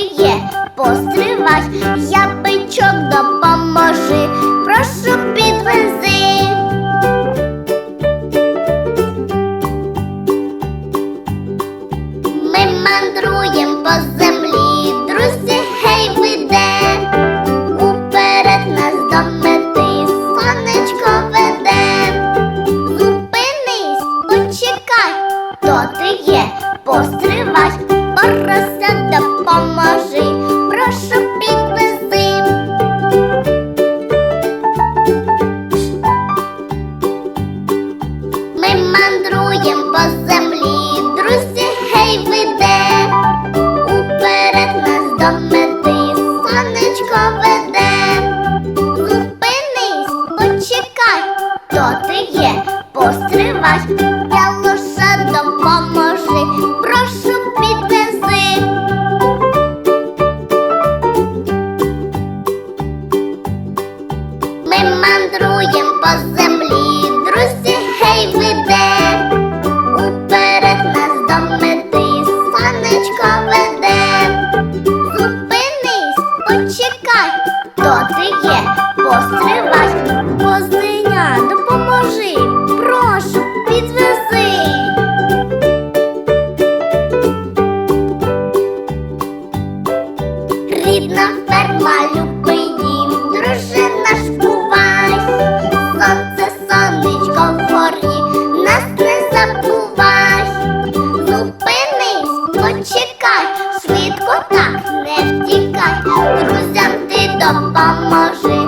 є, постривай, я бичок допоможи, прошу підвези. Ми мандруєм по землі, друзі, гей веде, уперед нас до мети, сонечко веде, зупинись, почекай, то ти є, постривай, порося. Поможи, прошу підвези. Ми мандруємо по землі, друзі, гей веде, уперед нас до мети, сонечко веде, зупинись, почекай, хто ти є, постривай. Ми по землі, друзі, гей веде, уперед нас до мети, сонечко веде. Зупинись, почекай, хто ти є, постривай, друзям ти допоможи,